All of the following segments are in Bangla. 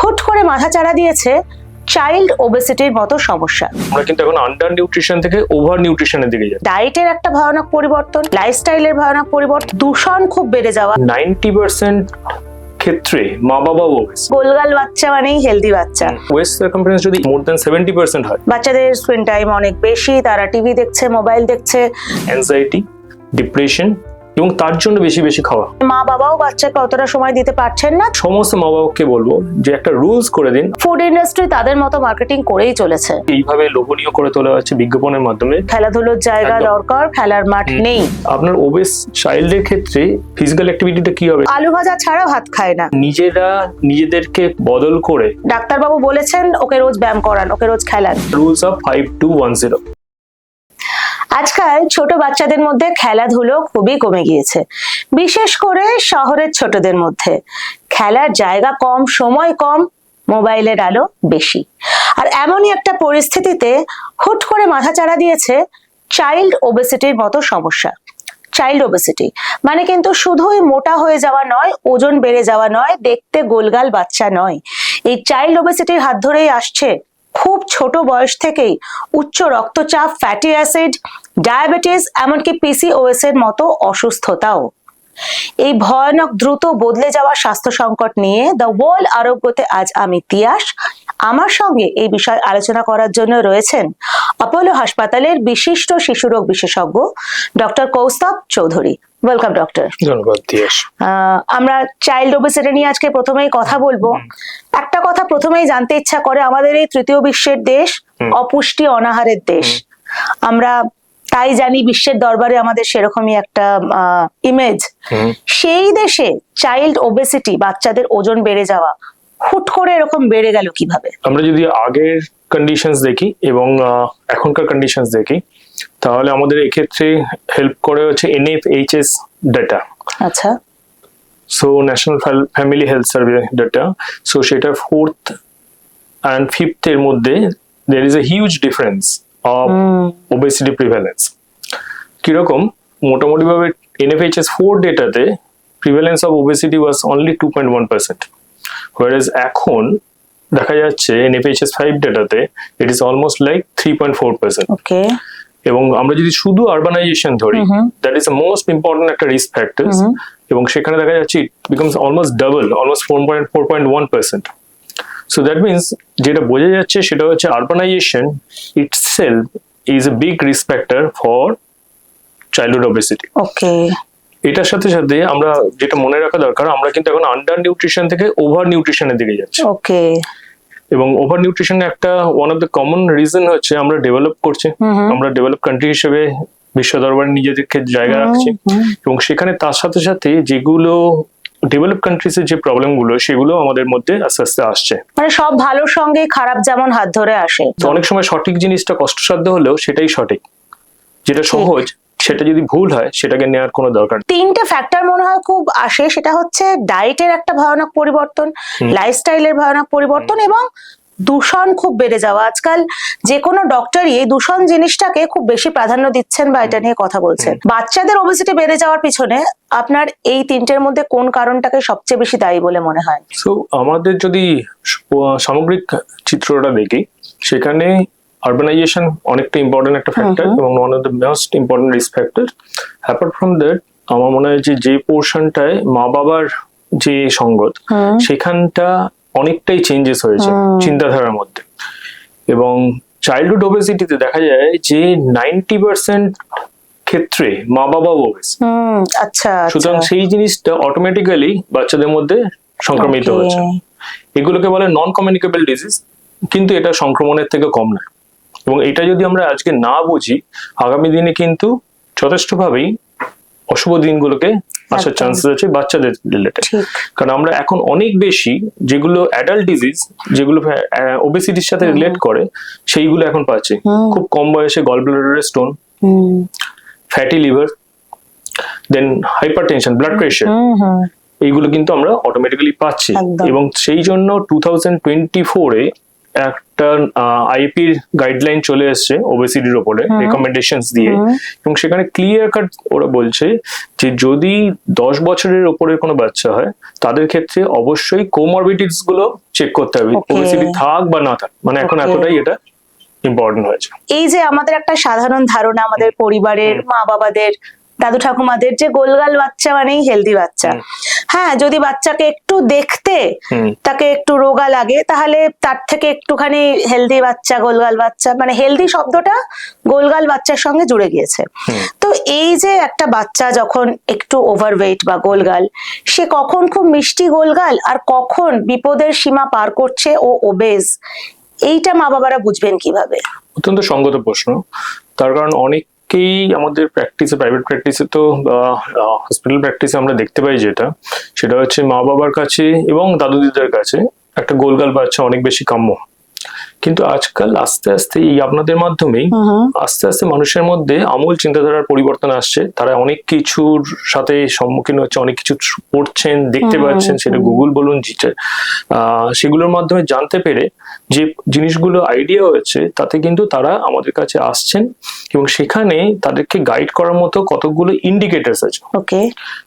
হুট করে মাথাচাড়া দিয়েছে চাইল্ড ওবেসিটির মতো সমস্যা। আমরা কিন্তু এখন আন্ডার নিউট্রিশন থেকে ওভার নিউট্রিশনের দিকে যাচ্ছি। ডায়েটের একটা ভয়ানক পরিবর্তন লাইফস্টাইলের ভয়ানক পরিবর্তন দূষণ খুব বেড়ে যাওয়া। নাইনটি পার্সেন্ট ক্ষেত্রে মা বাবা ওবেস গোলগাল বাচ্চা মানেই হেলদি বাচ্চা। ওয়েস্ট সার্কামফারেন্স যদি মোর দ্যান সেভেন্টি পার্সেন্ট হয়। বাচ্চাদের স্ক্রিন টাইম অনেক বেশি তারা টিভি দেখছে মোবাইল দেখছে। অ্যাংজাইটি ডিপ্রেশন এবং তার জন্য বেশি বেশি খাওয়া। মা বাবাও বাচ্চাকে অতটা সময় দিতে পারছেন না। সমস্ত মা বাবাকে বলব যে একটা রুলস করে দিন। ফুড ইন্ডাস্ট্রি তাদের মতো মার্কেটিং করেই চলেছে। এইভাবে লোভনীয় করে তোলা হচ্ছে বিজ্ঞাপনের মাধ্যমে। খেলাধুলোর জায়গা দরকার খেলার মাঠ নেই। আপনার ওবেস চাইল্ডের ক্ষেত্রে ফিজিক্যাল অ্যাক্টিভিটিটা কি হবে? আলু ভাজা ছাড়া ভাত খায় না। নিজেরা নিজেদেরকে বদল করে ডাক্তারবাবু বলেছেন ওকে রোজ ব্যায়াম করান ওকে রোজ খেলান। Rules of five two one zero আজকাল ছোট বাচ্চাদের মধ্যে খেলাধুলো খুবই কমে গিয়েছে। বিশেষ করে শহরের ছোটদের মধ্যে। খেলার জায়গা কম, সময় কম, মোবাইলের আলো বেশি। আর এমনই একটা পরিস্থিতিতে হুট করে মাথাচাড়া দিয়েছে চাইল্ড ওবেসিটির মতো সমস্যা। চাইল্ড ওবেসিটি মানে কিন্তু শুধুই মোটা হয়ে যাওয়া নয়, ওজন বেড়ে যাওয়া নয়, দেখতে গোলগাল বাচ্চা নয়। এই চাইল্ড ওবেসিটির হাত ধরেই আসছে খুব ছোট বয়স থেকেই উচ্চ রক্তচাপ ফ্যাটি অ্যাসিড ডায়াবেটিস এমনকি পিসিওএস এর মতো অসুস্থতাও। এই ভয়ানক দ্রুত বদলে যাওয়া স্বাস্থ্য সংকট নিয়ে দ্য ওয়ার্ল্ড আরোগ্যতে আজ আমি তিয়াস। আমার সঙ্গে এই বিষয় আলোচনা করার জন্য রয়েছেন অপোলো হাসপাতালের বিশিষ্ট শিশুরোগ বিশেষজ্ঞ doctor Kaustav Chowdhury. Welcome doctor ধন্যবাদ আমরা চাইল্ড ওবেসিটি নিয়ে আজকে প্রথমেই কথা বলব। একটা কথা প্রথমেই জানতে ইচ্ছা করে আমাদের এই তৃতীয় বিশ্বের দেশ অপুষ্টি অনাহারের দেশ। আমরা তাই জানি বিশ্বের দরবারে আমাদের সেরকমই একটা ইমেজ সেই দেশে চাইল্ড ওবেসিটি বাচ্চাদের ওজন বেড়ে যাওয়া হুট করে এরকম বেড়ে গেল কীভাবে? আমরা যদি আগের কন্ডিশনস দেখি এবং এখনকার কন্ডিশনস দেখি তাহলে আমাদের এক্ষেত্রে হেল্প করে হচ্ছে এনএফএইচএস ডেটা আচ্ছা। So national family health survey data so সেটা ফোর্থ অ্যান্ড ফিফথ এর মধ্যে there is a huge difference of obesity prevalence কীরকম? মোটামুটিভাবে এনএফএইচএস ফোর ডেটাতে prevalence of obesity was only two point one percent whereas এখন দেখা যাচ্ছে এনএফএইচএস ফাইভ ডেটাতে it is almost like three point four percent এবং আমরা যদি শুধু আরবানাইজেশন ধরি। দ্যাট ইজ মোস্ট ইম্পর্টেন্ট একটা রিস্ক ফ্যাক্টরস হুম। এবং সেখানে দেখা যাচ্ছে it becomes almost double almost four point four point one percent so that means যেটা বোঝা যাচ্ছে সেটা হচ্ছে urbanization itself is a big risk factor for childhood obesity okay এটার সাথে সাথে আমরা যেটা মনে রাখা দরকার আমরা কিন্তু এখন আন্ডার নিউট্রিশন থেকে ওভার নিউট্রিশনের দিকে যাচ্ছি। ওকে এবং ওভার নিউট্রিশন একটা one of the common reason হচ্ছে আমরা ডেভেলপ করছি। আমরা ডেভেলপ কান্ট্রি হিসেবে বিশ্ব দরবারে নিজেদেরকে জায়গা রাখছি। এবং সেখানে তার সাথে সাথে যেগুলো ডেভেলপ কান্ট্রিজের যে প্রবলেমগুলো সেগুলো আমাদের মধ্যে আস্তে আস্তে আসছে। মানে সব ভালোর সঙ্গে খারাপ যেমন হাত ধরে আসে। তো অনেক সময় সঠিক জিনিসটা কষ্টসাধ্য হলেও সেটাই সঠিক। যেটা সহজ সেটা যদি ভুল হয় সেটাকে নেওয়ার কোনো দরকার। তিনটে ফ্যাক্টর মনে হয় খুব আসে সেটা হচ্ছে ডায়েটের একটা ভয়ানক পরিবর্তন লাইফস্টাইলের ভয়ানক পরিবর্তন এবং দূষণ খুব বেড়ে যাওয়া। আজকাল যে কোনো ডক্টরই এই দূষণ জিনিসটাকে খুব বেশি প্রাধান্য দিচ্ছেন বা এটা নিয়ে কথা বলছেন। বাচ্চাদের ওবেসিটি বেড়ে যাওয়ার পিছনে আপনার এই তিনটের মধ্যে কোন কারণটাকে সবচেয়ে বেশি দায়ী বলে মনে হয়? সো আমাদের যদি সামগ্রিক চিত্রটা দেখি সেখানে আরবানাইজেশন অনেকটা ইম্পর্টেন্ট একটা ফ্যাক্টর এবং one of the most important risk factor apart from that আমার মনে হয় যে যে পোর্শনটায় মা বাবার যে সঙ্গত সেখানটা অনেকটাই চেঞ্জেস হয়েছে চিন্তাধারার মধ্যে। এবং চাইল্ডহুড ওবেসিটিতে দেখা যায় যে নাইনটি পার্সেন্ট ক্ষেত্রে মা বাবা ওবেস আচ্ছা সুতরাং আচ্ছা সেই জিনিসটা অটোমেটিক্যালি বাচ্চাদের মধ্যে সংক্রমিত. হচ্ছে এগুলোকে বলে নন কমিউনিকেবল ডিজিজ কিন্তু এটা সংক্রমণের থেকে কম নয় এবং এটা যদি আমরা আজকে না বুঝি আগামী দিনে কিন্তু যথেষ্টভাবেই অশুভ দিনগুলোকে আসার একদম। চান্সেস আছে বাচ্চাদের রিলেটেড কারণ আমরা এখন অনেক বেশি যেগুলো অ্যাডাল্ট ডিজিজ যেগুলো ওবেসিটির সাথে রিলেট করে সেইগুলো এখন পাচ্ছি। খুব কম বয়সে গল ব্লাডারের stone hmm fatty liver then hypertension blood pressure এইগুলো কিন্তু আমরা অটোমেটিক্যালি পাচ্ছি। এবং সেই জন্য টু থাউজেন্ড টোয়েন্টি ফোরে একটা আইপির গাইডলাইন চলে এসছে ওবেসিটির ওপরে রেকমেন্ডেশন দিয়ে। এবং সেখানে ক্লিয়ার কাট ওরা বলছে যে যদি দশ বছরের ওপরে কোনো বাচ্চা হয় তাদের ক্ষেত্রে অবশ্যই কোমরবিডিটিসগুলো চেক করতে হবে. ওবেসিটি থাক বা না থাক মানে এখন এতটাই এটা ইম্পর্টেন্ট হয়েছে। এই যে আমাদের একটা সাধারণ ধারণা আমাদের পরিবারের মা বাবাদের দাদু ঠাকুমাদের যে গোলগাল বাচ্চা মানেই হেলদি বাচ্চা। হ্যাঁ যদি বাচ্চাকে একটু দেখতে তাকে একটু রোগা লাগে তাহলে তার থেকে একটুখানি হেলদি বাচ্চা গোলগাল বাচ্চা মানে হেলদি শব্দটা গোলগাল বাচ্চার সঙ্গে জুড়ে গিয়েছে। তো এই যে একটা বাচ্চা যখন একটু ওভারওয়েট বা গোলগাল সে কখন খুব মিষ্টি গোলগাল আর কখন বিপদের সীমা পার করছে ও ওবেজ এইটা মা বাবারা বুঝবেন কীভাবে? অত্যন্ত সঙ্গত প্রশ্ন। তার কারণ অনেকেই আমাদের প্র্যাকটিসে প্রাইভেট প্র্যাকটিসে তো হসপিটাল প্র্যাকটিসে আমরা দেখতে পাই যেটা, সেটা হচ্ছে মা বাবার কাছে এবং দাদু দিদার কাছে একটা গোলগাল বাচ্চা অনেক বেশি কাম্য। কিন্তু আজকাল আস্তে আস্তে এই আপনাদের মাধ্যমেই আস্তে আস্তে মানুষের মধ্যে আমূল চিন্তাধারার পরিবর্তন আসছে। তারা অনেক কিছুর সাথে সম্মুখীন হচ্ছে অনেক কিছু পড়ছেন দেখতে পাচ্ছেন সেটা গুগল বলুন সেগুলোর মাধ্যমে জানতে পেরে যে জিনিসগুলো আইডিয়া হয়েছে তাতে কিন্তু তারা আমাদের কাছে আসছেন এবং সেখানে তাদেরকে গাইড করার মতো কতগুলো ইন্ডিকেটার্স আছে। ওকে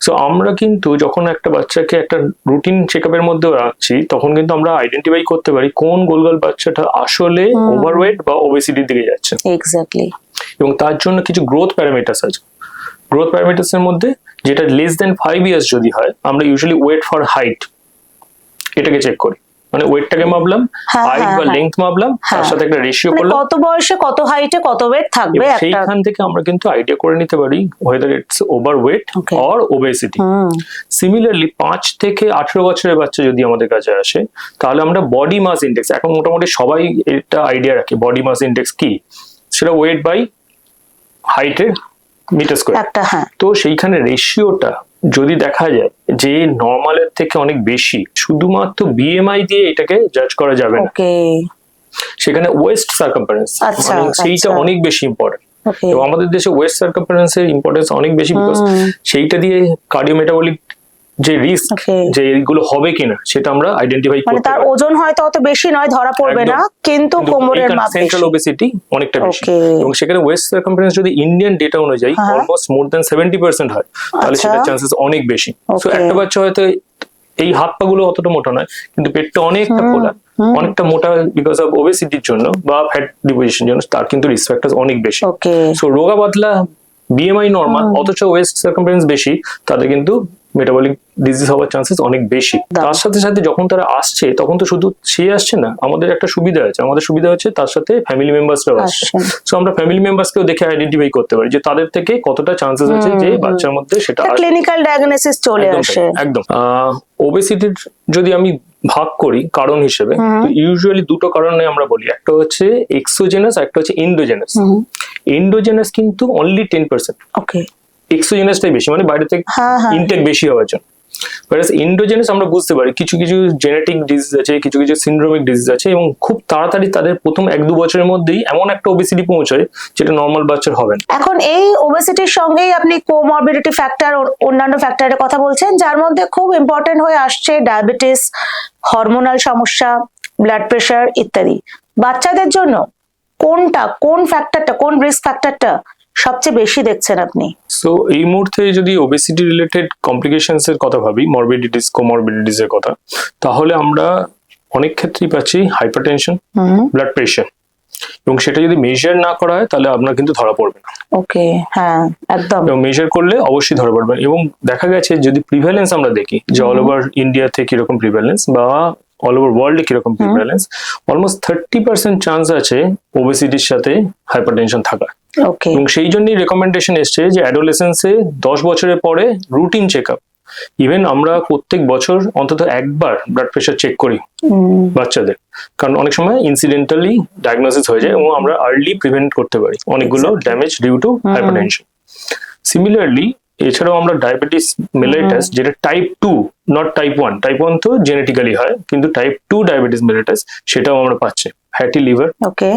সো আমরা কিন্তু যখন একটা বাচ্চাকে একটা রুটিন চেক আপের মধ্যে রাখছি তখন কিন্তু আমরা আইডেন্টিফাই করতে পারি কোন গোলগাল বাচ্চাটা আসলে ওভারওয়েট বা ওবেসিটির দিকে যাচ্ছে। এক্স্যাক্টলি এবং তার জন্য কিছু গ্রোথ প্যারামিটার্স আছে। গ্রোথ প্যারামিটার্স এর মধ্যে যেটা লেস দেন ফাইভ ইয়ার্স যদি হয় আমরা ইউজুয়ালি ওয়েট ফর হাইট এটাকে চেক করি। মানে ওয়েটটাকে মাপলাম হ্যাঁ, হাইট হ্যাঁ, বা হ্যাঁ। লেন্থ মাপলাম তার হ্যাঁ। সাথে একটা রেশিও মানে করলাম। কত বয়সে কত হাইটে কত ওয়েট থাকবে সেইখান থেকে আমরা কিন্তু আইডিয়া করে নিতে পারি whether it's overweight. Or obesity similarly পাঁচ থেকে আঠেরো বছরের বাচ্চা যদি আমাদের কাছে আসে তাহলে আমরা বডি মাস ইন্ডেক্স এখন মোটামুটি সবাই এটা আইডিয়া রাখে বডি মাস ইন্ডেক্স কি? সেটা ওয়েট বাই হাইটের মিটার স্কোয়ার হ্যাঁ। তো সেইখানে রেশিওটা যদি দেখা যায় যে নর্মালের থেকে অনেক বেশি শুধুমাত্র বিএমআই দিয়ে এটাকে জাজ করা যাবে না। সেখানে ওয়েস্ট সার্কাম্পারেন্স আচ্ছা, মানে সেইটা আচ্ছা। অনেক বেশি ইম্পর্টেন্ট এবং আমাদের দেশে ওয়েস্ট সার্কাম্পারেন্স এর ইম্পর্টেন্স অনেক বেশি বিকজ সেইটা দিয়ে কার্ডিওমেটাবলিক যে রিস্ক. যে এইগুলো হবে কিনা সেটা আমরা আইডেন্টিফাই মানে করতে তার ওজন হয়তো অত বেশি নয় ধরা পড়বে না কিন্তু কোমরের মাপ সেন্ট্রাল ওবেসিটি অনেকটা বেশি। এবং সেখানে ওয়েস্ট সার্কাম্পারেন্স যদি ইন্ডিয়ান ডেটা অনুযায়ী। Almost more than seventy percent হয় তাহলে আচ্ছা। সেটার চান্সেস অনেক বেশি। সো একটা বাচ্চা হয়তো এই হাত পা গুলো অতটা মোটা নয় কিন্তু পেটটা অনেকটা খোলা অনেকটা মোটা বিকজ অফ ওবেসিটির জন্য বা ফ্যাট ডিপোজিশন জন্য তার কিন্তু রিস্ক ফ্যাক্টর অনেক বেশি। সো রোগা পাতলা বিএমআই নর্মাল অথচ ওয়েস্ট সার্কামফারেন্স বেশি তাদের কিন্তু মেটাবলিক ডিজিজ হওয়ার চান্সেস অনেক বেশি। তার সাথে সাথে যখন তারা আসছে তখন তো শুধু সে আসছে না আমাদের একটা সুবিধা আছে। আমাদের সুবিধা হচ্ছে তার সাথে ফ্যামিলি মেম্বার্সরাও আসছে। সো আমরা ফ্যামিলি মেম্বার্সকেও দেখে আইডেন্টিফাই করতে পারি যে তাদের থেকে কতটা চান্সেস আছে যে বাচ্চার মধ্যে সেটা ক্লিনিক্যাল ডায়াগনোসিস চলে আসে। একদম। ওবেসিটির যদি আমি ভাগ করি কারণ হিসেবে তো ইউজুয়ালি দুটো কারণে আমরা বলি। একটা হচ্ছে এক্সোজেনাস একটা হচ্ছে ইন্ডোজেনাস এন্ডোজেনাস কিন্তু অনলি টেন পার্সেন্ট ওকে এক্সোজেনাসটাই বেশি মানে বাইরে থেকে ইনটেক বেশি হওয়ার জন্য। Whereas ইন্ডোজেনাস আমরা বুঝতে পারি কিছু কিছু জেনেটিক ডিজিজ আছে কিছু কিছু সিন্ড্রোমিক ডিজিজ আছে এবং খুব তাড়াতাড়ি তাদের প্রথম এক দু বছরের মধ্যেই এমন একটা ওবেসিটি পৌঁছায় যেটা নর্মাল বাচ্চার হবে না। এখন এই ওবেসিটির সঙ্গেই আপনি কোমরবিডিটি ফ্যাক্টর অন্যান্য ফ্যাক্টরের কথা বলছেন যার মধ্যে খুব ইম্পর্টেন্ট হয়ে আসছে ডায়াবেটিস হরমোনাল সমস্যা ব্লাড প্রেশার ইত্যাদি। বাচ্চাদের জন্য কোনটা কোন ফ্যাক্টরটা কোন রিস্ক ফ্যাক্টরটা সবচেয়ে বেশি দেখছেন আপনি? সো এই মুহূর্তে যদি ওবেসিটি রিলেটেড কমপ্লিকেশনস এর কথা ভাবি মরবিডিটিস কোমরবিডিটিস এর কথা তাহলে আমরা অনেক ক্ষেত্রেই পাচ্ছি হাইপারটেনশন ব্লাড প্রেশার এবং সেটা যদি মেজার না করা হয় তাহলে আপনার কিন্তু ধরা পড়বে না। ওকে হ্যাঁ একদম। এবং মেজার করলে অবশ্যই ধরা পড়বে। এবং দেখা গেছে যদি প্রিভ্যালেন্স আমরা দেখি যে অল ওভার ইন্ডিয়াতে কীরকম প্রিভ্যালেন্স বা অল ওভার ওয়ার্ল্ডে কীরকম prevalence almost thirty percent chance আছে ওবেসিটির সাথে হাইপারটেনশন থাকার। এবং সেই জন্যই রেকমেন্ডেশন এসছে যে অ্যাডোলেসেন্সে দশ বছরের পরে রুটিন চেক আপ ইভেন আমরা প্রত্যেক বছর অন্তত একবার ব্লাড প্রেশার চেক করি বাচ্চাদের। কারণ অনেক সময় ইনসিডেন্টালি ডায়াগনোসিস হয়ে যায় এবং আমরা আর্লি প্রিভেন্ট করতে পারি। অনেকগুলো damage due to. Hypertension similarly এছাড়াও আমরা ডায়াবেটিস মেলেটাস যেটা type two not type one type one তো জেনেটিক্যালি হয় কিন্তু টাইপ টু ডায়াবেটিস মেলাইটাস সেটাও আমরা পাচ্ছি ফ্যাটি লিভার ওকে।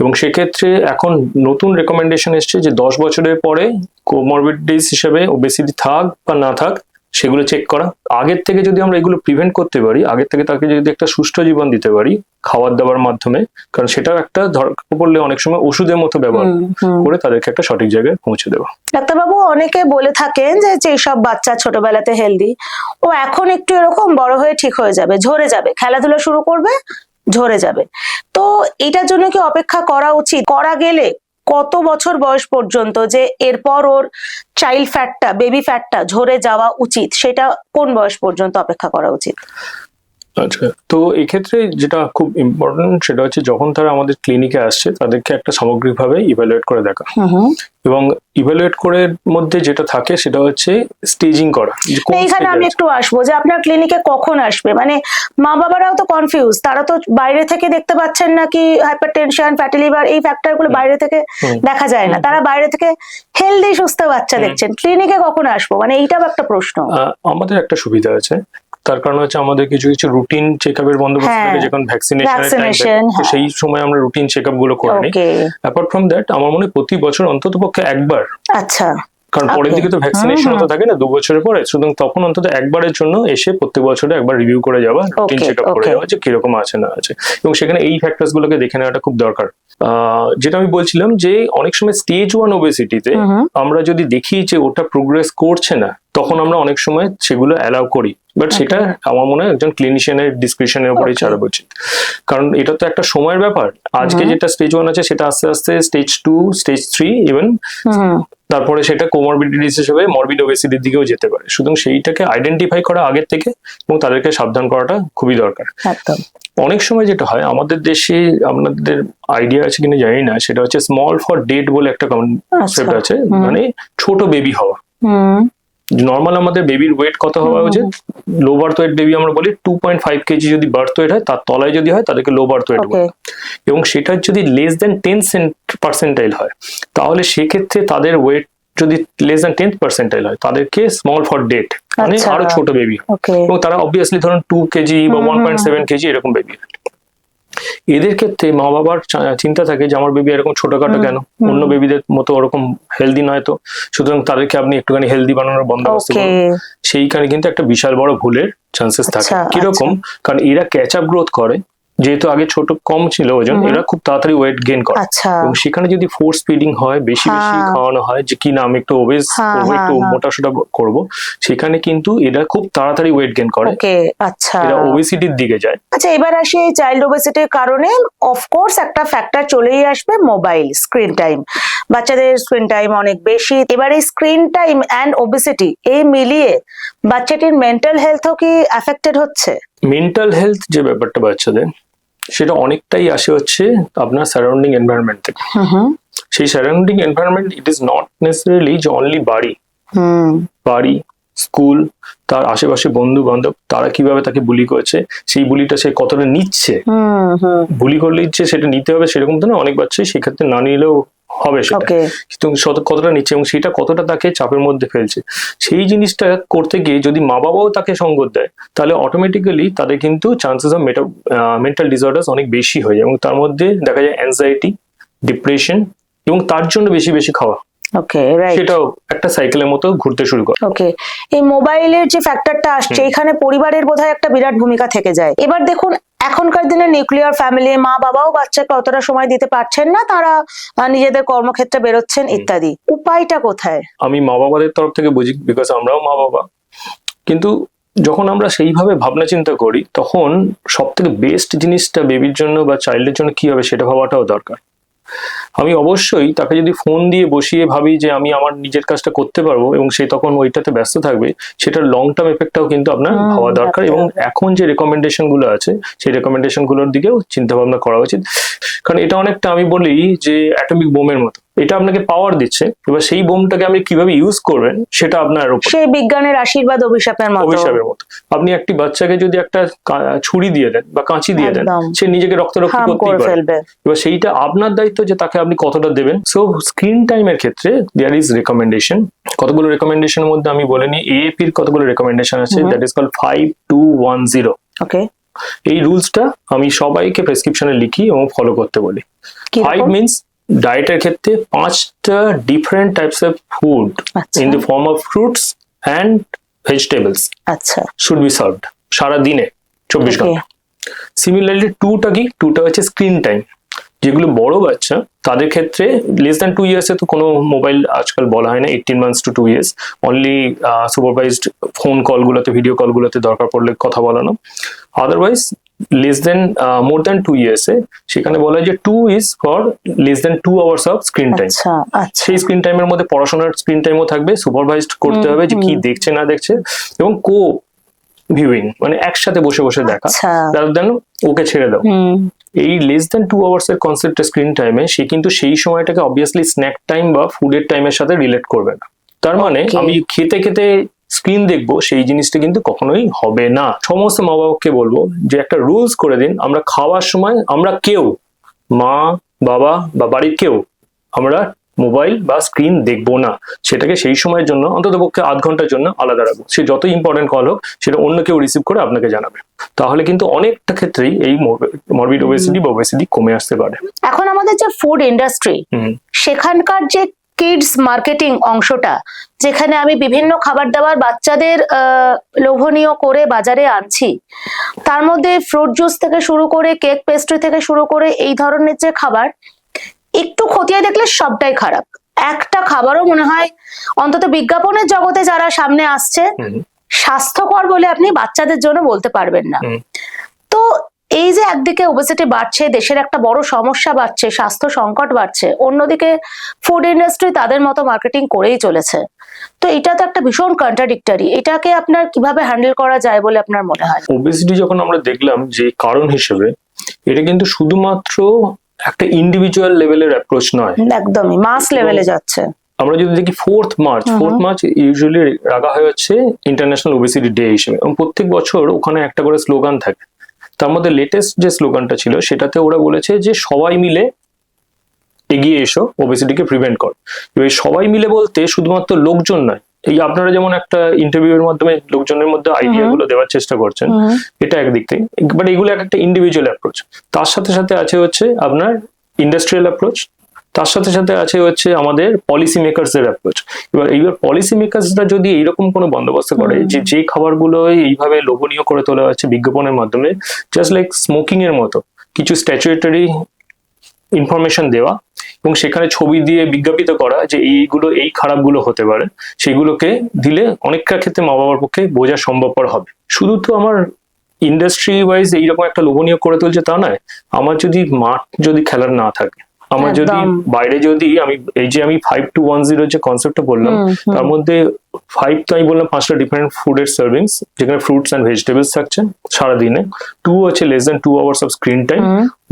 এবং সেক্ষেত্রে এখন নতুন রেকমেন্ডেশন এসছে যে দশ বছরের পরে কোমরবিডিস হিসেবে ওবেসিটি থাক বা না থাক সেগুলো চেক করা। আগের থেকে যদি আমরা এগুলো প্রিভেন্ট করতে পারি আগের থেকে তাকে যদি একটা সুষ্ঠু জীবন দিতে পারি খাবার দাবার মাধ্যমে কারণ সেটাও একটা দরকার পড়লে অনেক সময় ওষুধের মতো ব্যবহার। করে তাদেরকে একটা সঠিক জায়গায় পৌঁছে দেওয়া। ডাক্তারবাবু অনেকে বলে থাকেন যে যে সব বাচ্চা ছোটবেলাতে হেলদি ও এখন একটু এরকম বড় হয়ে ঠিক হয়ে যাবে ঝরে যাবে খেলাধুলা শুরু করবে ঝরে যাবে। তো এটার জন্য কি অপেক্ষা করা উচিত? করা গেলে কত বছর বয়স পর্যন্ত যে এরপর ওর চাইল্ড ফ্যাটটা বেবি ফ্যাটটা ঝরে যাওয়া উচিত, সেটা কোন বয়স পর্যন্ত অপেক্ষা করা উচিত? আচ্ছা। তো এক্ষেত্রে যেটা খুব ইম্পর্টেন্ট সেটা হচ্ছে যখন তারা আমাদের ক্লিনিকে আসছে তাদেরকে একটা সামগ্রিকভাবে ইভ্যালুয়েট করে দেখা। এবং ইভ্যালুয়েট করে মধ্যে যেটা থাকে সেটা হচ্ছে স্টেজিং করা এইখানে আমি একটু আসব যে আপনার ক্লিনিকে কখন আসবে? মানে মা বাবারাও তো কনফিউজ তারা তো বাইরে থেকে দেখতে পাচ্ছেন নাকি হাইপার টেনশন ফ্যাটি লিভার এই ফ্যাক্টরগুলো বাইরে থেকে দেখা যায় না। তারা বাইরে থেকে হেলদি সুস্থ বাচ্চা দেখছেন। ক্লিনিকে কখন আসব? মানে এইটাও একটা প্রশ্ন। আহ, আমাদের একটা সুবিধা আছে। তার কারণ হচ্ছে আমাদের কিছু কিছু রুটিন চেক আপের বন্দোবস্ত হ্যাঁ। থাকে যখন ভ্যাকসিনেশনের টাইম তো। সেই সময় আমরা রুটিন চেক আপগুলো করে নিই। অ্যাপার্ট ফ্রম দ্যাট আমার মনে হয় প্রতি বছর অন্তত পক্ষে একবার। আচ্ছা। কারণ পরের দিকে তো ভ্যাকসিনেশন তো থাকে না দু বছরের পরে। সুতরাং তখন অন্তত একবারের জন্য এসে প্রত্যেক বছরে একবার রিভিউ করে যাওয়া রুটিন Okay, চেক আপ করে যাওয়া যে কীরকম আছে না আছে। এবং সেখানে এই ফ্যাক্টরস গুলোকে দেখে নেওয়াটা খুব দরকার। যেটা আমি বলছিলাম যে অনেক সময় স্টেজ ওয়ান ওবেসিটিতে আমরা যদি দেখি যে ওটা প্রোগ্রেস করছে না তখন আমরা অনেক সময় সেগুলো অ্যালাউ করি। বাট সেটা আমার মনে হয় একজন ক্লিনিশিয়ানের ডিসক্রিপশনের উপরেই ছাড়া উচিত। কারণ এটা তো একটা সময়ের ব্যাপার। আজকে যেটা স্টেজ ওয়ান আছে সেটা আস্তে আস্তে stage two stage three even তারপরে সেটা কোমরবিডিটিস হিসেবে মরবিড ওবেসিটির দিকেও যেতে পারে। সুতরাং সেইটাকে আইডেন্টিফাই করা আগের থেকে এবং তাদেরকে সাবধান করাটা খুবই দরকার। অনেক সময় যেটা হয় আমাদের দেশে আপনাদের আইডিয়া আছে কিনা জানি না সেটা হচ্ছে স্মল ফর ডেট বলে একটা কনসেপ্ট আচ্ছা, আছে মানে ছোট বেবি হওয়া। নর্মাল আমাদের বেবির ওয়েট কত হওয়া উচিত? লো বার্থ ওয়েট বেবি আমরা বলি টু পয়েন্ট ফাইভ কেজি যদি বার্থ ওয়েট হয় তার তলায় যদি হয় তাদেরকে লো বার্থ ওয়েট এবং সেটা যদি লেস দেন টেন পার্সেন্টাইল হয় তাহলে সেক্ষেত্রে তাদের ওয়েট যদি লেস দেন টেন্থ পার্সেন্টাইল হয় তাদেরকে স্মল ফর ডেট মানে আচ্ছা। আরও ছোট বেবি এবং তারা অবভিয়াসলি ধরুন টু কেজি বা ওয়ান পয়েন্ট সেভেন কেজি এরকম বেবি এদের ক্ষেত্রে মা বাবার চিন্তা থাকে যে আমার বেবি এরকম ছোটখাটো কেন? অন্য বেবিদের মতো ওরকম হেলদি নয় তো। সুতরাং তাদেরকে আপনি একটুখানি হেলদি বানানোর বন্দোবস্ত করুন। সেইখানে কিন্তু একটা বিশাল বড় ভুলের চান্সেস থাকে। আচ্ছা, কীরকম? কারণ এরা ক্যাচ আপ গ্রোথ করে। যেহেতু আগে ছোট কম ছিল ওজন। এরা খুব তাড়াতাড়ি ওয়েট গেইন করে। আচ্ছা। এবং সেখানে যদি ফোর্স ফিডিং হয় বেশি বেশি হ্যাঁ। খাওয়ানো হয় যে কি না আমি একটু ওবেস হ্যাঁ, একটু হ্যাঁ, হ্যাঁ। মোটা সোটা করব সেখানে কিন্তু এরা খুব তাড়াতাড়ি ওয়েট গেইন করে। ওকে আচ্ছা। এরা ওবেসিটির দিকে যায়। আচ্ছা এবার আসি এই চাইল্ড ওবেসিটির কারণে। অফকোর্স একটা ফ্যাক্টর চলেই আসবে মোবাইল স্ক্রিন টাইম বাচ্চাদের স্ক্রিন টাইম অনেক বেশি। এবার এই স্ক্রিন টাইম অ্যান্ড ওবেসিটি এই মিলিয়ে বাচ্চাটির মেন্টাল হেলথও কি অ্যাফেক্টেড হচ্ছে? মেন্টাল হেলথ যে ব্যাপারটা বাচ্চাদের সেটা অনেকটাই আসে হচ্ছে আপনার সারাউন্ডিং এনভায়রনমেন্ট থেকে। সেই surrounding environment it is not necessarily যে অনলি বাড়ি। বাড়ি স্কুল তার আশেপাশে বন্ধু বান্ধব তারা কীভাবে তাকে বুলি করেছে সেই বুলিটা সে কতটা নিচ্ছে? বুলি করলেই যে সেটা নিতে হবে সেরকম তো না অনেক বাচ্চাই সেক্ষেত্রে না নিলেও হবে সেটা। কিন্তু কতটা নিচ্ছে এবং সেটা কতটা তাকে চাপের মধ্যে ফেলছে? সেই জিনিসটা করতে গিয়ে যদি মা বাবাও তাকে সঙ্গত দেয় তাহলে অটোমেটিক্যালি তাদের কিন্তু chances of meta mental disorders অনেক বেশি হয়ে যায় এবং তার মধ্যে দেখা যায় অ্যাংজাইটি ডিপ্রেশন এবং তার জন্য বেশি বেশি খাওয়া। ওকে রাইট সেটাও একটা সাইকেলের মতো ঘুরতে শুরু করে। ওকে এই মোবাইলের যে ফ্যাক্টরটা আসছে এখানে পরিবারের বোধহয় একটা বিরাট ভূমিকা থেকে যায়। এবার দেখুন এখনকার দিনে নিউক্লিয়ার ফ্যামিলি মা বাবাও বাচ্চাকে অতটা সময় দিতে পারছেন না তারা নিজেদের কর্মক্ষেত্রে বেরোচ্ছেন ইত্যাদি। উপায়টা কোথায়? আমি মা বাবাদের তরফ থেকে বুঝি বিকজ আমরাও মা বাবা। কিন্তু যখন আমরা সেইভাবে ভাবনা চিন্তা করি তখন সব থেকে বেস্ট জিনিসটা বেবির জন্য বা চাইল্ডের জন্য কি হবে সেটা ভাবাটাও দরকার। আমি অবশ্যই তাকে যদি ফোন দিয়ে বসিয়ে ভাবি যে আমি আমার নিজের কাজটা করতে পারব এবং সে তখন ওইটাতে ব্যস্ত থাকবে সেটার লং টার্ম এফেক্টটাও কিন্তু আপনার হওয়া দরকার এবং এখন যে রেকমেন্ডেশনগুলো আছে সেই রেকমেন্ডেশনগুলোর দিকেও চিন্তা ভাবনা করা উচিত। কারণ এটা অনেকটা আমি বলি যে অ্যাটমিক বোমের মতো। এটা আপনাকে পাওয়ার দিচ্ছে এবার সেই বোমটাকে আপনি কীভাবে ইউজ করবেন সেটা আপনার উপর সেই বিজ্ঞানের আশীর্বাদ অভিশাপের মতো। অভিশাপের মতো। আপনি একটি বাচ্চাকে যদি একটা ছুরি দিয়ে দেন বা কাঁচি দিয়ে দেন সে নিজেকে রক্তারক্তি হার্ম করতেই করে পারে। ফেলবে। এবার সেইটা আপনার দায়িত্ব যে তাকে আপনি কতটা দেবেন? সো স্ক্রিন টাইমের ক্ষেত্রে দেয়ার ইজ রেকমেন্ডেশন কতগুলো রেকমেন্ডেশনের মধ্যে আমি বলে নিই এএপির কতগুলো রেকমেন্ডেশন আছে? That is call five two one zero okay এই রুলসটা আমি সবাইকে প্রেসক্রিপশনে লিখি এবং ফলো করতে বলি। ফাইভ মিনস ডায়েটের ক্ষেত্রে পাঁচটা different types of food in in form of fruits and vegetables আচ্ছা। শুড বি সার্ভড সারা দিনে চব্বিশ. ঘণ্টা। সিমিলারলি টুটা কি? টুটা হচ্ছে স্ক্রিন টাইম যেগুলো বড় বাচ্চা তাদের ক্ষেত্রে লেস দ্যান টু ইয়ার্সে তো কোনো মোবাইল আজকাল বলা হয় না eighteen months to two years only supervised phone কলগুলোতে video কলগুলোতে দরকার পড়লে কথা বলানো। Otherwise less than more than two ইয়ার্সে সেখানে বলা হয় যে two is for less than two hours of screen time আচ্ছা আচ্ছা। সেই স্ক্রিন টাইমের মধ্যে পড়াশোনার স্ক্রিন টাইমও থাকবে সুপারভাইজড করতে হবে যে কি দেখছে না দেখছে এবং কো ভিউইং মানে একসাথে বসে বসে দেখা আচ্ছা। রাদার দেন ওকে ছেড়ে দাও। এই লেস দেন টু আওয়ার্স এর কনসেপ্টের স্ক্রিন টাইমে সে কিন্তু সেই সময়টাকে অবভিয়াসলি স্ন্যাক টাইম বা ফুডের টাইমের সাথে রিলেট করবে না। তার মানে আমি খেতে খেতে স্ক্রিন দেখব সেই জিনিসটা কিন্তু কখনোই হবে না। সমস্ত মা বাবাকে বলব যে একটা রুলস করে দিন আমরা খাওয়ার সময় আমরা কেউ মা বাবা বা বাড়ির কেউ আমরা মোবাইল বা স্ক্রিন দেখব না সেটাকে সেই সময়ের জন্য অন্তত পক্ষে আধ ঘণ্টার জন্য আলাদা রাখব। সে যত ইম্পর্টেন্ট কল হোক সেটা অন্য কেউ রিসিভ করে আপনাকে জানাবে। তাহলে কিন্তু অনেকটা ক্ষেত্রেই এই মরবিড ওবেসিটি বা ওবেসিটি কমে আসতে পারে। এখন আমাদের যে ফুড ইন্ডাস্ট্রি সেখানকার যে কিডস মার্কেটিং অংশটা যেখানে আমি বিভিন্ন খাবার দাবার বাচ্চাদের আহ, লোভনীয় করে বাজারে আনছি তার মধ্যে ফ্রুট জুস থেকে শুরু করে কেক পেস্ট্রি থেকে শুরু করে এই ধরনের যে খাবার একটু খতিয়ে দেখলে সবটাই খারাপ। একটা খাবারও মনে হয় অন্তত বিজ্ঞাপনের জগতে যারা সামনে আসছে স্বাস্থ্যকর বলে আপনি বাচ্চাদের জন্য বলতে পারবেন না। তো এই যে একদিকে ওবেসিটি বাড়ছে দেশের একটা বড় সমস্যা বাড়ছে স্বাস্থ্য সংকট বাড়ছে অন্যদিকে ফুড ইন্ডাস্ট্রি তাদের মতো মার্কেটিং করেই চলেছে। তো এটা তো একটা ভীষণ কন্ট্রাডিক্টরি এটাকে আপনার কীভাবে হ্যান্ডেল করা যায় বলে আপনার মনে হয়? ওবেসিটি যখন আমরা দেখলাম যে কারণ হিসেবে এটা কিন্তু শুধুমাত্র একটা ইন্ডিভিজুয়াল লেভেলের অ্যাপ্রোচ নয়। একদমই মাস লেভেলে যাচ্ছে। আমরা যদি দেখি fourth March. Fourth March usually রাখা হয়ে হচ্ছে ইন্টারন্যাশনাল ওবেসিটি ডে হিসেবে। এবং প্রত্যেক বছর ওখানে একটা করে স্লোগান থাকে। তার মধ্যে লেটেস্ট যে স্লোগানটা ছিল সেটাতে ওরা বলেছে যে সবাই মিলে এগিয়ে এসো ওবেসিটিকে প্রিভেন্ট কর। এবার এই সবাই মিলে বলতে শুধুমাত্র লোকজন নয় এই আপনারা যেমন একটা ইন্টারভিউ এর মাধ্যমে লোকজনের মধ্যে আইডিয়া গুলো দেওয়ার চেষ্টা করছেন এটা একদিক থেকে বাট এগুলো এক একটা ইন্ডিভিজুয়াল অ্যাপ্রোচ তার সাথে সাথে আছে হচ্ছে আপনার ইন্ডাস্ট্রিয়াল অ্যাপ্রোচ তার সাথে সাথে আছে হচ্ছে আমাদের পলিসি মেকার্স এর অ্যাপ্রোচ এবার এইবার পলিসি মেকার্সরা যদি এইরকম কোনো বন্দোবস্ত করে। যে যে খাবারগুলো এইভাবে লোভনীয় করে তোলা হচ্ছে বিজ্ঞাপনের মাধ্যমে জাস্ট লাইক স্মোকিং এর মতো কিছু স্ট্যাচুয়েটারি ইনফরমেশন দেওয়া এবং সেখানে ছবি দিয়ে বিজ্ঞাপিত করা যে এইগুলো, এই খারাপগুলো হতে পারে, সেগুলোকে দিলে অনেকটা ক্ষেত্রে মা বাবার পক্ষে বোঝা সম্ভবপর হবে। শুধু তো আমার ইন্ডাস্ট্রি ওয়াইজ এইরকম একটা লোভনীয় করে তুলছে তা নয়, আমার যদি মাঠ যদি খেলার না থাকে আমার যদি বাইরে যদি আমি এই যে আমি ফাইভ টু ওয়ান জিরো যে কনসেপ্টটা বললাম। তার মধ্যে ফাইভ তো আমি বললাম পাঁচটা ডিফারেন্ট ফুডের সার্ভিংস যেখানে ফ্রুটস অ্যান্ড ভেজিটেবলস থাকছে সারাদিনে। টু হচ্ছে less than two hours of screen time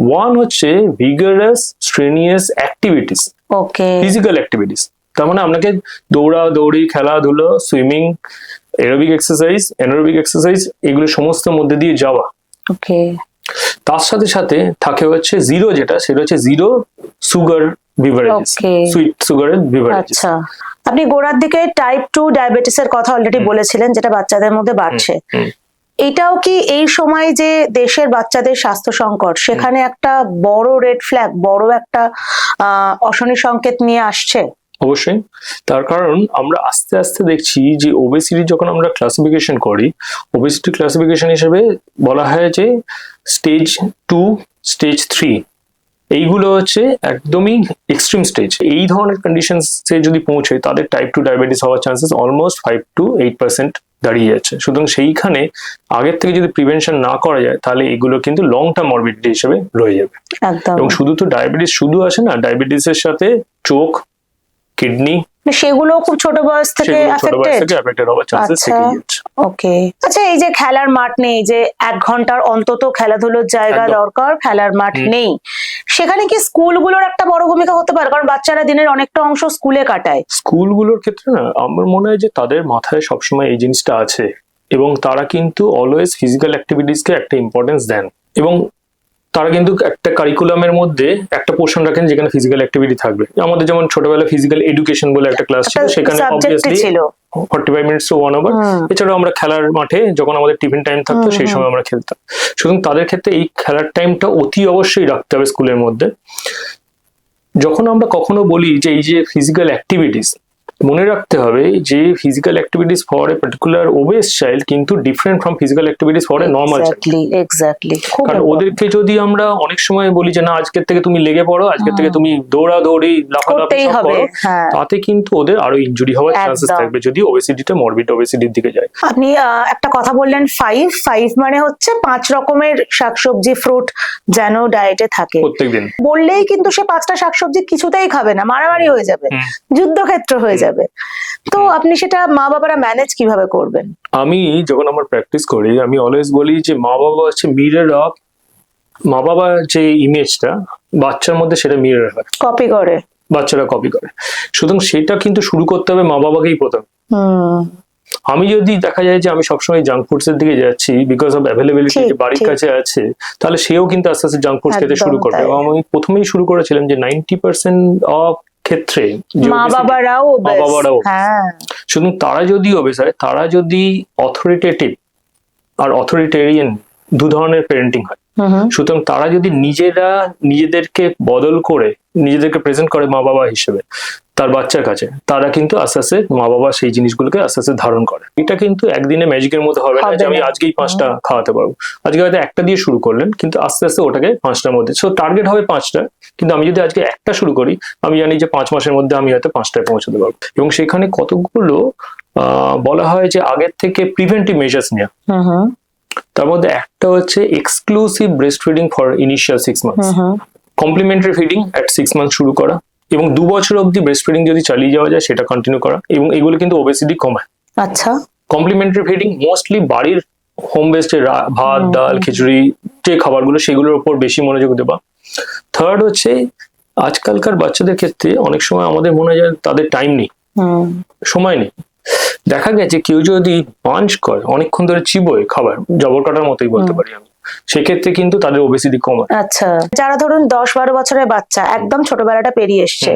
one হচ্ছে vigorous strenuous activities okay physical activities তার মানে আপনাকে দৌড়া দৌড়ি খেলাধুলো swimming aerobic exercise anaerobic exercise এগুলো সমস্ত মধ্যে দিয়ে যাওয়া। ওকে তার সাথে সাথে থাকে হচ্ছে জিরো যেটা সেটা হচ্ছে জিরো সুগার বিভারেজেস সুইট সুগারের বিভারেজেস আপনি গোড়ার দিকে টাইপ টু ডায়াবেটিস এর কথা অলরেডি বলেছিলেন যেটা বাচ্চাদের মধ্যে বাড়ছে। এটাও কি এই সময় যে দেশের বাচ্চাদের স্বাস্থ্য সংকট সেখানে একটা বড় রেড ফ্ল্যাগ বড় একটা আহ, অশনি সংকেত নিয়ে আসছে? অবশ্যই। তার কারণ আমরা আস্তে আস্তে দেখছি যে ওবেসিটি যখন আমরা ক্লাসিফিকেশন করি ওবেসিটি ক্লাসিফিকেশন হিসেবে বলা হয় যে স্টেজ টু স্টেজ থ্রি এইগুলো হচ্ছে একদমই এক্সট্রিম স্টেজ এই ধরনের কন্ডিশনসে যদি পৌঁছে তাদের টাইপ টু ডায়াবেটিস হওয়ার chances almost five to eight percent দাঁড়িয়ে যাচ্ছে। সুতরাং সেইখানে আগের থেকে যদি প্রিভেনশন না করা যায় তাহলে এগুলো কিন্তু লং টার্ম মরবিডিটি হিসেবে রয়ে যাবে। এবং শুধু তো ডায়াবেটিস শুধু আসে না ডায়াবেটিসের সাথে চোখ কিডনি? সেগুলো খুব ছোট বয়স থেকে অ্যাফেক্টেড চান্সেস আচ্ছা। ওকে আচ্ছা এই যে খেলার মাঠ নেই যে এক ঘণ্টার অন্তত খেলাধুলোর জায়গা দরকার খেলার মাঠ নেই। সেখানে কি স্কুলগুলোর একটা বড় ভূমিকা হতে পারে? কারণ বাচ্চারা দিনের অনেকটা অংশ স্কুলে কাটায়। স্কুলগুলোর ক্ষেত্রে না আমার মনে হয় যে তাদের মাথায় সবসময় এই জিনিসটা আছে। এবং তারা কিন্তু অলওয়েজ ফিজিক্যাল অ্যাক্টিভিটিসকে একটা ইম্পর্টেন্স দেন। এবং তারা কিন্তু একটা কারিকুলামের মধ্যে একটা পোর্শন রাখেন যেখানে ফিজিক্যাল অ্যাক্টিভিটি থাকবে। আমাদের যেমন ছোটবেলা ফিজিক্যাল এডুকেশন বলে একটা ক্লাস ছিল সেখানে অবভিয়াসলি ছিল। Forty five minutes to one hour. এছাড়াও আমরা খেলার মাঠে যখন আমাদের টিফিন টাইম থাকতো সেই সময় আমরা খেলতাম। সুতরাং তাদের ক্ষেত্রে এই খেলার টাইমটা অতি অবশ্যই রাখতে হবে স্কুলের মধ্যে। যখন আমরা কখনো বলি যে এই যে ফিজিক্যাল অ্যাক্টিভিটিস মনে রাখতে হবে যে physical activities for a particular obese child কিন্তু different from physical activities for a normal child exactly কারণ ওদেরকে যদি আমরা অনেক সময় বলি যে না আজকের থেকে তুমি লেগে পড়ো আজকের থেকে হুম। তুমি দৌড়াদৌড়ি লাফালাফি সব করো হ্যাঁ। তাতে কিন্তু ওদের আরও ইনজুরি হওয়ার চান্সেস থাকবে যদি ওবেসিটিটা মরবিড ওবেসিটির দিকে যায়। আপনি একটা কথা বললেন ফাইভ ফাইভ মানে হচ্ছে পাঁচ রকমের শাকসবজি ফ্রুট যেন ডায়েটে থাকে। প্রত্যেকদিন। বললেই কিন্তু সে পাঁচটা শাকসবজি কিছুতেই খাবে না মারামারি হয়ে যাবে। যুদ্ধক্ষেত্র হয়ে যাবে। তো আপনি সেটা মা বাবারা ম্যানেজ কীভাবে করবেন? আমি যখন আমার প্র্যাকটিস করি আমি অলওয়েজ বলি যে মা বাবা হচ্ছে মিরর অফ মা বাবা যে ইমেজটা বাচ্চার মধ্যে সেটা মিরর হয়। কপি করে। বাচ্চারা কপি করে। সুতরাং সেটা কিন্তু শুরু করতে হবে মা বাবাকেই প্রথম আমি যদি দেখা যায় যে আমি সবসময় জাঙ্ক ফুডস এর দিকে যাচ্ছি বিকজ অফ অ্যাভেলেবিলিটি যে বাড়ির কাছে আছে তাহলে সেও কিন্তু আস্তে আস্তে জাঙ্ক ফুডস খেতে শুরু করবে। এবং আমি প্রথমেই শুরু করেছিলাম যে নাইনটি পার্সেন্ট অফ ক্ষেত্রে মা বাবারাও মা বাবারাও হ্যাঁ। শুধু তারা যদি হবে হয় তারা যদি অথরিটেটিভ আর অথরিটেরিয়ান দু ধরনের প্যারেন্টিং হয়। সুতরাং তারা যদি নিজেরা নিজেদেরকে বদল করে নিজেদেরকে প্রেজেন্ট করে মা বাবা হিসেবে তার বাচ্চার কাছে। তারা কিন্তু আস্তে আস্তে মা বাবা সেই জিনিসগুলোকে আস্তে আস্তে ধারণ করে। এটা কিন্তু একদিনে ম্যাজিকের মধ্যে হবে না যে আমি আজকেই পাঁচটা খাওয়াতে পারব। আজকে হয়তো একটা দিয়ে শুরু করলেন কিন্তু আস্তে আস্তে ওটাকে পাঁচটার মধ্যে। সো টার্গেট হবে পাঁচটা কিন্তু আমি যদি আজকে একটা শুরু করি আমি জানি যে পাঁচ মাসের মধ্যে আমি হয়তো পাঁচটায় পৌঁছাতে পারব। এবং সেখানে কতগুলো আহ, বলা হয় যে আগের থেকে প্রিভেন্টিভ মেজার্স নেওয়া তার মধ্যে একটা হচ্ছে exclusive breastfeeding for initial six months. Complementary feeding at six month শুরু করা এবং দু বছর অবধি ব্রেস্ট ফিডিং যদি চালিয়ে যাওয়া যায় সেটা কন্টিনিউ করা এবং এগুলো কিন্তু ওবেসিটি কমায়। আচ্ছা। কমপ্লিমেন্টারি ফিডিং মোস্টলি বাড়ির হোম বেসড ভাত ডাল খিচুড়ি যে খাবারগুলো সেগুলোর উপর বেশি মনোযোগ দেওয়া। থার্ড হচ্ছে আজকালকার বাচ্চাদের ক্ষেত্রে অনেক সময় আমাদের মনে হয় তাদের টাইম নেই। সময় নেই। দেখা গেছে কেউ যদি পাঞ্চ করে অনেকক্ষণ ধরে চিবোয় খাবার জবর কাটার মতোই বলতে পারি আমি। সেক্ষেত্রে কিন্তু তাদের ওবেসিটি কমায় আচ্ছা যারা ধরুন দশ বারো বছরের বাচ্চা একদম ছোটবেলাটা পেরিয়ে এসছে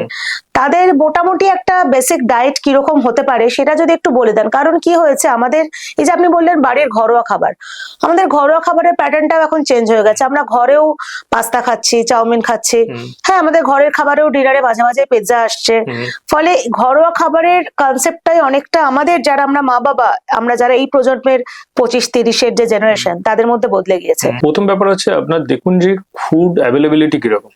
তাদের মোটামুটি একটা বেসিক ডায়েট কীরকম হতে পারে সেটা যদি একটু বলে দেন। কারণ কি হয়েছে? আমাদের এই যে আপনি বললেন বাড়ির ঘরোয়া খাবার আমাদের ঘরোয়া খাবারের প্যাটার্নটাও এখন চেঞ্জ হয়ে গেছে। আমরা ঘরেও পাস্তা খাচ্ছি চাউমিন খাচ্ছি। হ্যাঁ আমাদের ঘরের খাবারেও ডিনারে মাঝে মাঝে পিৎজা আসছে। ফলে ঘরোয়া খাবারের কনসেপ্টটাই অনেকটা আমাদের যারা আমরা মা বাবা আমরা যারা এই প্রজন্মের পঁচিশ তিরিশের যে জেনারেশন তাদের মধ্যে বদলে গিয়েছে। প্রথম ব্যাপার হচ্ছে আপনার দেখুন যে ফুড অ্যাভেলেবিলিটি কীরকম।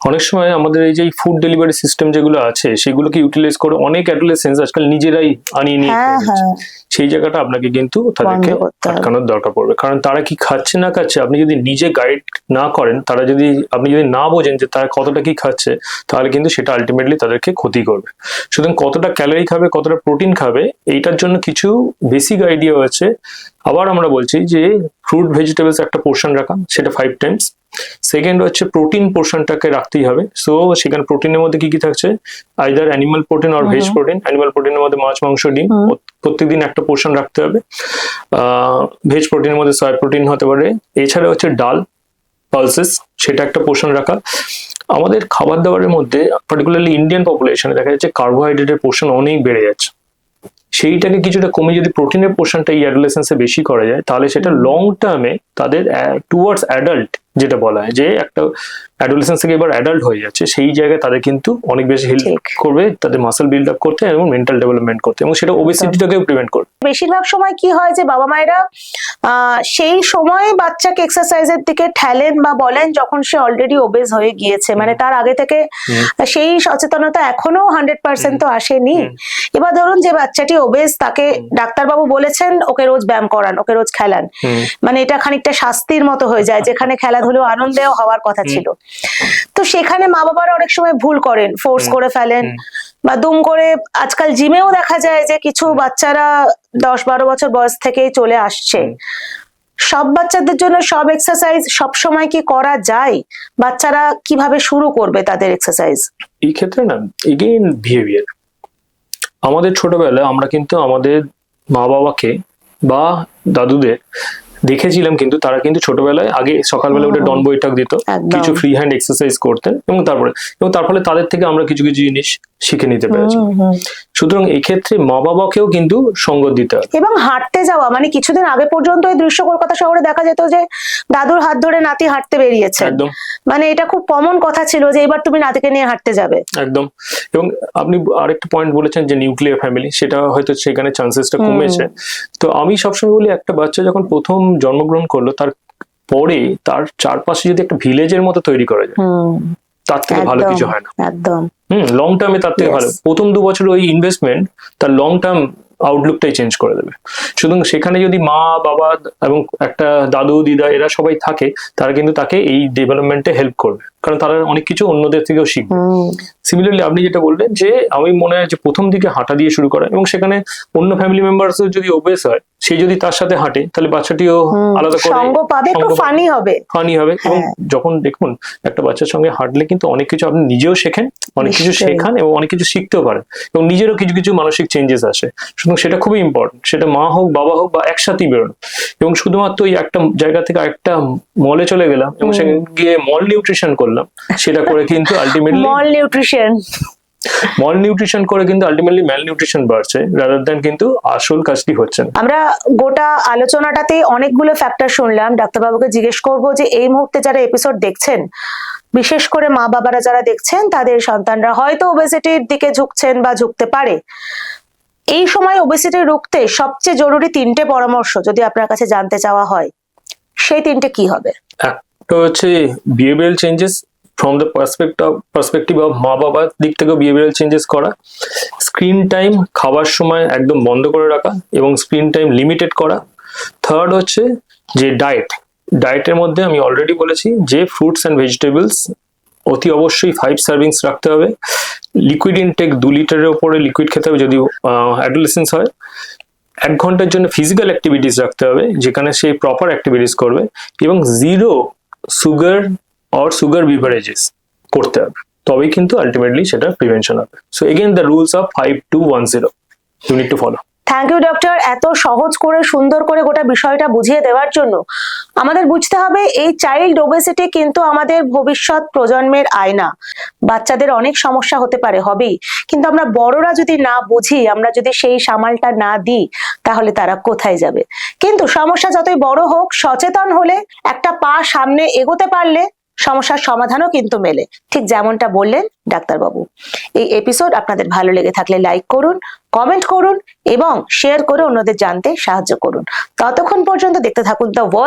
অনেক সময় আমাদের এই যে ফুড ডেলিভারি সিস্টেম যেগুলো আছে সেগুলোকে ইউটিলাইজ করে অনেক অ্যাডোলেসেন্স আজকাল নিজেরাই আনিয়ে নিয়ে হ্যাঁ। হ্যাঁ। সেই জায়গাটা আপনাকে কিন্তু তাদেরকে। আটকানোর দরকার পড়বে। কারণ তারা কি খাচ্ছে না খাচ্ছে আপনি যদি নিজে গাইড না করেন তারা যদি আপনি যদি না বোঝেন যে তারা কতটা কি খাচ্ছে তাহলে কিন্তু সেটা আলটিমেটলি তাদেরকে ক্ষতি করবে। সুতরাং কতটা ক্যালোরি খাবে কতটা প্রোটিন খাবে এইটার জন্য কিছু বেসিক আইডিয়া আছে আবার আমরা বলছি যে ফ্রুট ভেজিটেবলস একটা পোর্শন রাখা সেটা ফাইভ টাইমস সেকেন্ড হচ্ছে প্রোটিন পোর্শনটাকে রাখতেই হবে। সো সেখানে প্রোটিনের মধ্যে কি কি থাকছে? আইদার অ্যানিমাল প্রোটিন আর ভেজ প্রোটিন অ্যানিমাল প্রোটিনের মধ্যে মাছ মাংস ডিম। প্রত্যেকদিন একটা পোর্শন রাখতে হবে। ভেজ প্রোটিনের মধ্যে সয়া প্রোটিন হতে পারে। এছাড়া হচ্ছে ডাল পালসেস সেটা একটা পোর্শন রাখা। আমাদের খাবার দাবারের মধ্যে পার্টিকুলারলি ইন্ডিয়ান পপুলেশনে দেখা যাচ্ছে কার্বোহাইড্রেটের পোর্শন অনেক বেড়ে যাচ্ছে। সেইটাকে কিছুটা কমে যদি প্রোটিনের পোর্শনটা এই অ্যাডোলেসেন্সে বেশি করা যায়, তাহলে সেটা। লং টার্মে তাদের টুয়ার্ডস অ্যাডাল্ট যেটা বলা হয় যে একটা অ্যাডোলেসেন্স থেকে এবার অ্যাডাল্ট হয়ে যাচ্ছে সেই জায়গায় তাদের কিন্তু অনেক বেশি হেল্প করবে তাদের মাসেল বিল্ড আপ করতে এবং মেন্টাল ডেভেলপমেন্ট করতে এবং সেটা ওবেসিটিটাকেও প্রিভেন্ট করবে। বেশিরভাগ সময় কি হয় যে বাবা মায়েরা সেই সময় বাচ্চাকে এক্সারসাইজের দিকে ঠেলেন বা বলেন যখন সে অলরেডি ওবেজ হয়ে গিয়েছে মানে তার আগে থেকে সেই সচেতনতা এখনও হান্ড্রেড পার্সেন্ট তো আসেনি। এবার ধরুন যে বাচ্চাটি ওবেজ তাকে ডাক্তারবাবু বলেছেন ওকে রোজ ব্যায়াম করান ওকে রোজ খেলান। মানে এটা খানিকটা শাস্তির মতো হয়ে যায় যেখানে খেলাধুলো আনন্দেও হওয়ার কথা ছিল। তো সেখানে মা বাবারা অনেক সময় ভুল করেন ফোর্স করে ফেলেন বা দুম করে আজকাল জিমেও দেখা যায় যে কিছু বাচ্চারা দশ বারো বছর বয়স থেকেই চলে আসছে। সব বাচ্চাদের জন্য সব এক্সারসাইজ সব সময় কি করা যায়? বাচ্চারা কীভাবে শুরু করবে তাদের এক্সারসাইজ এই ক্ষেত্রে না এগেইন বিহেভিয়ার আমাদের ছোটবেলায় আমরা কিন্তু আমাদের মা বাবাকে বা দাদুদের দেখেছিলাম কিন্তু তারা কিন্তু ছোটবেলায় আগে সকালবেলা উঠে ডন বৈঠক দিত। কিছু ফ্রি হ্যান্ড এক্সারসাইজ করতেন এবং তারপরে এবং তার ফলে তাদের থেকে আমরা কিছু কিছু জিনিস শিখে নিতে পেরেছে। সুতরাং এই ক্ষেত্রে মা বাবাকেও কিন্তু সঙ্গ দিতে হবে। এবং হাঁটতে যাওয়া মানে কিছুদিন আগে পর্যন্ত এই দৃশ্য কলকাতা শহরে দেখা যেত যে দাদুর হাত ধরে নাতি হাঁটতে বেরিয়েছে। একদম। মানে এটা খুব কমন কথা ছিল যে এবার তুমি নাতিকে নিয়ে হাঁটতে যাবে। একদম। এবং আপনি আরেকটা পয়েন্ট বলেছেন যে নিউক্লিয়ার ফ্যামিলি সেটা হয়তো সেখানে চান্সেসটা কমেছে। তো আমি সবসময় বলি একটা বাচ্চা যখন প্রথম জন্মগ্রহণ করল তার পরে তার চারপাশে যদি একটা ভিলেজের মতো তৈরি করা যায় তার থেকে ভালো কিছু হয় না। একদম। হুম লং টার্মে তার থেকে ভালো। প্রথম দু বছর ওই ইনভেস্টমেন্ট তার লং টার্ম আউটলুকটাই চেঞ্জ করে দেবে। সুতরাং সেখানে যদি মা বাবা এবং একটা দাদু দিদা এরা সবাই থাকে তারা কিন্তু তাকে এই ডেভেলপমেন্টে হেল্প করবে। কারণ তারা অনেক কিছু অন্যদের থেকেও শিখবে। সিমিলারলি আপনি যেটা বললেন যে আমি মনে হয় যে প্রথম দিকে হাঁটা দিয়ে শুরু করা এবং সেখানে অন্য ফ্যামিলি মেম্বার্স যদি অভ্যেস হয় সে যদি তার সাথে হাঁটে তাহলে বাচ্চাটিও আলাদা করে সঙ্গ পাবে একটু ফানি হবে। ফানি হবে এবং হ্যাঁ। যখন দেখুন একটা বাচ্চার সঙ্গে হাঁটলে কিন্তু অনেক কিছু আপনি নিজেও শেখেন অনেক কিছু শেখান এবং অনেক কিছু শিখতেও পারেন এবং নিজেরও কিছু কিছু মানসিক চেঞ্জেস আসে। সুতরাং সেটা খুবই ইম্পর্টেন্ট সেটা মা হোক বাবা হোক বা একসাথেই বেরোনো। এবং শুধুমাত্র ওই একটা জায়গা থেকে একটা মলে চলে গেলাম এবং। সেখানে গিয়ে মল নিউট্রিশন করলাম। সেটা করে কিন্তু ultimately malnutrition malnutrition করে কিন্তু আলটিমেটলি ম্যাল নিউট্রিশন বাড়ছে রাদার দ্যান কিন্তু আসল কাজটি হচ্ছে না। আমরা গোটা আলোচনাটাতে অনেকগুলো ফ্যাক্টর শুনলাম। ডাক্তারবাবুকে জিজ্ঞেস করব যে এই মুহূর্তে যারা এপিসোড দেখছেন বিশেষ করে মা বাবারা যারা দেখছেন তাদের সন্তানরা হয়তো ওবেসিটির দিকে ঝুঁকছেন বা ঝুঁকতে পারে। এই সময় ওবেসিটি রুখতে সবচেয়ে জরুরি তিনটে পরামর্শ যদি আপনার কাছে জানতে চাওয়া হয়, সেই তিনটে কি হবে? একটা হচ্ছে behavioural changes from the perspective perspective of মা বাবার দিক থেকেও বিহেভিয়ারাল চেঞ্জেস করা স্ক্রিন টাইম খাওয়ার সময় একদম বন্ধ করে রাখা এবং স্ক্রিন টাইম লিমিটেড করা। থার্ড হচ্ছে যে ডায়েট ডায়েটের মধ্যে আমি অলরেডি বলেছি যে ফ্রুটস অ্যান্ড ভেজিটেবলস অতি অবশ্যই ফাইভ সার্ভিংস রাখতে হবে। লিকুইড ইনটেক দু লিটারের ওপরে লিকুইড খেতে হবে যদি অ্যাডোলেসেন্স হয়। এক ঘণ্টার জন্য ফিজিক্যাল অ্যাক্টিভিটিস রাখতে হবে, যেখানে সে প্রপার অ্যাক্টিভিটিস করবে এবং zero sugar or sugar beverages করতে হবে। তবেই কিন্তু আলটিমেটলি সেটা প্রিভেনশন হবে। So again the rules of five two one zero you need to follow thank you doctor এত সহজ করে, সুন্দর করে গোটা বিষয়টা বুঝিয়ে দেওয়ার জন্য। আমাদের বুঝতে হবে, এই চাইল্ড ওবেসিটি কিন্তু আমাদের ভবিষ্যৎ প্রজন্মের আয়না। বাচ্চাদের অনেক সমস্যা হতে পারে, হবেই। কিন্তু আমরা বড়রা যদি না বুঝি, আমরা যদি সেই সামালটা না দিই, তাহলে তারা কোথায় যাবে? কিন্তু সমস্যা যতই বড় হোক, সচেতন হলে, একটা পা সামনে এগোতে পারলে সমস্যার সমাধানও কিন্তু মেলে। ঠিক যেমনটা বললেন ডাক্তারবাবু। এই এপিসোড আপনাদের ভালো লেগে থাকলে লাইক করুন কমেন্ট করুন এবং শেয়ার করে অন্যদের জানতে সাহায্য করুন। ততক্ষণ পর্যন্ত দেখতে থাকুন দ্য ওয়ার্ল্ড